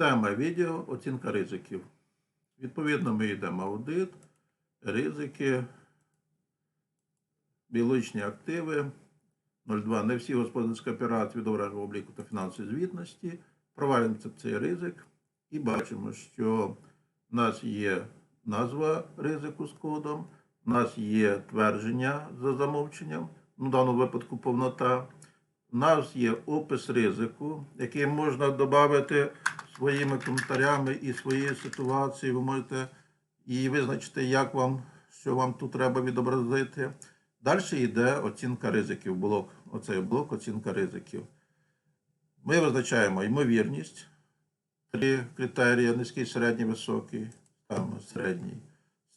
Тема відео оцінка ризиків. Відповідно, ми йдемо аудит, ризики, біологічні активи. 02. Не всі господарські операції відображені в обліку та фінансовій звітності. Провалюємо цей ризик і бачимо, що в нас є назва ризику з кодом, в нас є твердження за замовченням, ну, в даному випадку повнота. У нас є опис ризику, який можна додати своїми коментарями і своєю ситуацією. Ви можете і визначити, як вам, що вам тут треба відобразити. Далі йде оцінка ризиків, блок. Оцей блок оцінка ризиків. Ми визначаємо ймовірність, три критерії: низький, середній, високий, там середній.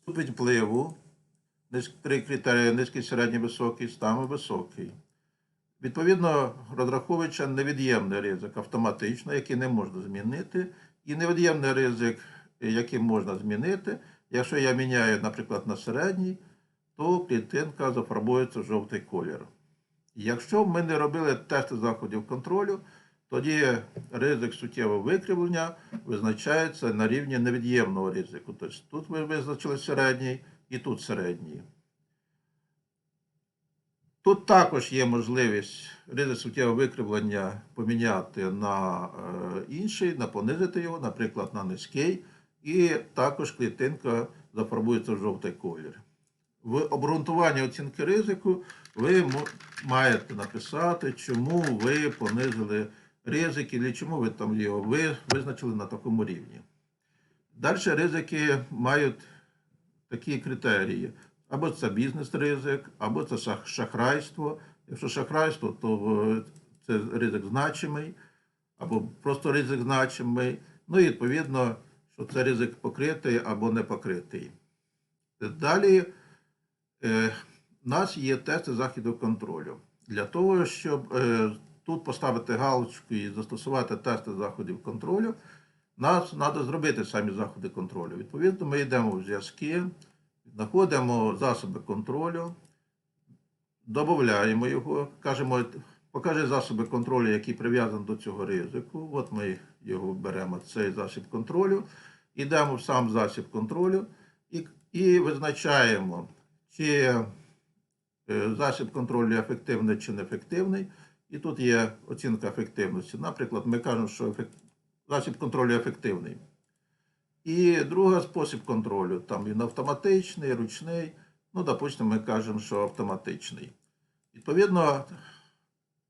Ступінь впливу, три критерії: низький, середній, високий, саме високий. Відповідно, розраховуючи невід'ємний ризик автоматично, який не можна змінити, і невід'ємний ризик, який можна змінити. Якщо я міняю, наприклад, на середній, то клітинка зафарбується в жовтий колір. Якщо ми не робили тести заходів контролю, тоді ризик суттєвого викривлення визначається на рівні невід'ємного ризику. Тобто тут ви визначили середній і тут середній. Тут також є можливість ризик суттєвого викривлення поміняти на е, інший, на понизити його, наприклад, на низький, і також клітинка зафарбується в жовтий колір. В обґрунтуванні оцінки ризику ви маєте написати, чому ви понизили ризики, чи чому ви там його ви визначили на такому рівні. Далі ризики мають такі критерії. Або це бізнес-ризик, або це шахрайство. Якщо шахрайство, то е, це ризик значимий, або просто ризик значимий. Ну і відповідно, що це ризик покритий або не покритий. Далі е, у нас є тести заходу контролю. Для того, щоб е, тут поставити галочку і застосувати тести заходів контролю, нас треба зробити самі заходи контролю. Відповідно, ми йдемо в зв'язки, знаходимо засоби контролю, додаємо його, кажемо, покажи засоби контролю, які прив'язані до цього ризику. От ми його беремо, цей засіб контролю, йдемо в сам засіб контролю і, і визначаємо, чи е, засіб контролю ефективний чи неефективний. І тут є оцінка ефективності. Наприклад, ми кажемо, що засіб контролю ефективний. І другий спосіб контролю, там він автоматичний, ручний. Ну, допустимо, ми кажемо, що автоматичний. Відповідно,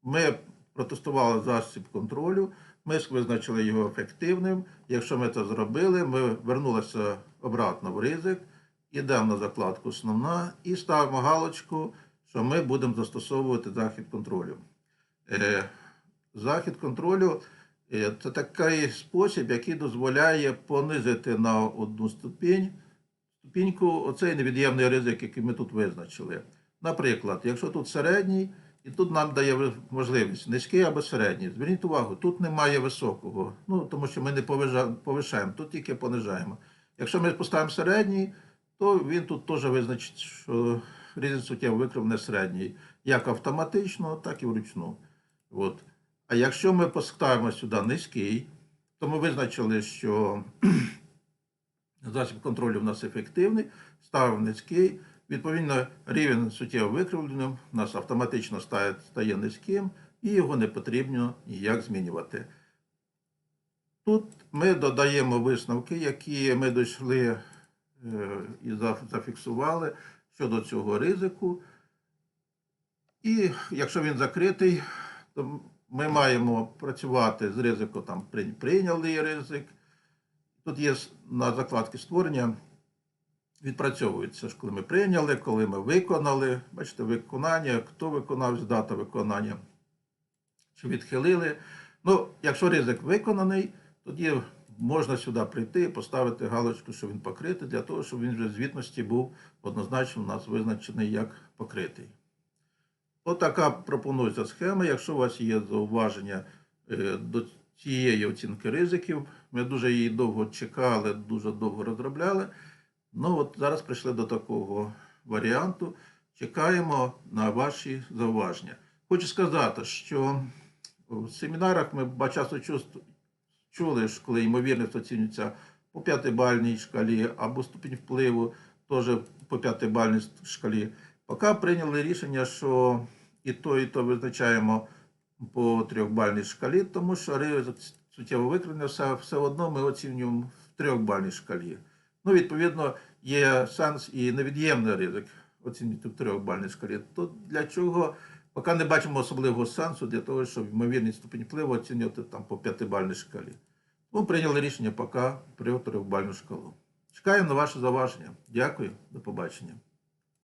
ми протестували засіб контролю, ми визначили його ефективним. Якщо ми це зробили, ми вернулися обратно в ризик, йдемо на закладку основна і ставимо галочку, що ми будемо застосовувати захід контролю. Е, Захід контролю це такий спосіб, який дозволяє понизити на одну ступінь ступіньку оцей невід'ємний ризик, який ми тут визначили. Наприклад, якщо тут середній, і тут нам дає можливість низький або середній. Зверніть увагу, тут немає високого, ну тому що ми не повишаємо, тут тільки понижаємо. Якщо ми поставимо середній, то він тут теж визначить, що різниця суттєво викривлений середній, як автоматично, так і вручну. От. А якщо ми поставимо сюди низький, то ми визначили, що засіб контролю в нас ефективний, ставимо низький. Відповідно, рівень суттєво викривленим у нас автоматично стає, стає низьким, і його не потрібно ніяк змінювати. Тут ми додаємо висновки, які ми дійшли е, і зафіксували щодо цього ризику. І якщо він закритий, то ми маємо працювати з ризику, там при- прийнялий ризик. Тут є на закладці створення, відпрацьовується, коли ми прийняли, коли ми виконали. Бачите, виконання, хто виконав, дата виконання, чи відхилили. Ну, якщо ризик виконаний, тоді можна сюди прийти поставити галочку, що він покритий, для того, щоб він вже звітності був однозначно у нас визначений як покритий. Отака пропонується схема. Якщо у вас є зауваження е, до цієї оцінки ризиків, ми дуже її довго чекали, дуже довго розробляли. Ну от зараз прийшли до такого варіанту. Чекаємо на ваші зауваження. Хочу сказати, що в семінарах ми часто чули, що коли ймовірність оцінюється по п'ятибальній шкалі або ступінь впливу теж по п'ятибальній шкалі. Поки прийняли рішення, що і то, і то визначаємо по трьохбальній шкалі, тому що ризик суттєво викривлення все, одно ми оцінюємо в трьохбальній шкалі. Ну, відповідно, є сенс і невід'ємний ризик оцінювати в трьохбальній шкалі. То для чого поки не бачимо особливого сенсу для того, щоб ймовірність ступінь впливу оцінювати там по п'ятибальній шкалі. Тому прийняли рішення поки при трьохбальну шкалу. Чекаємо на ваше зауваження. Дякую, до побачення.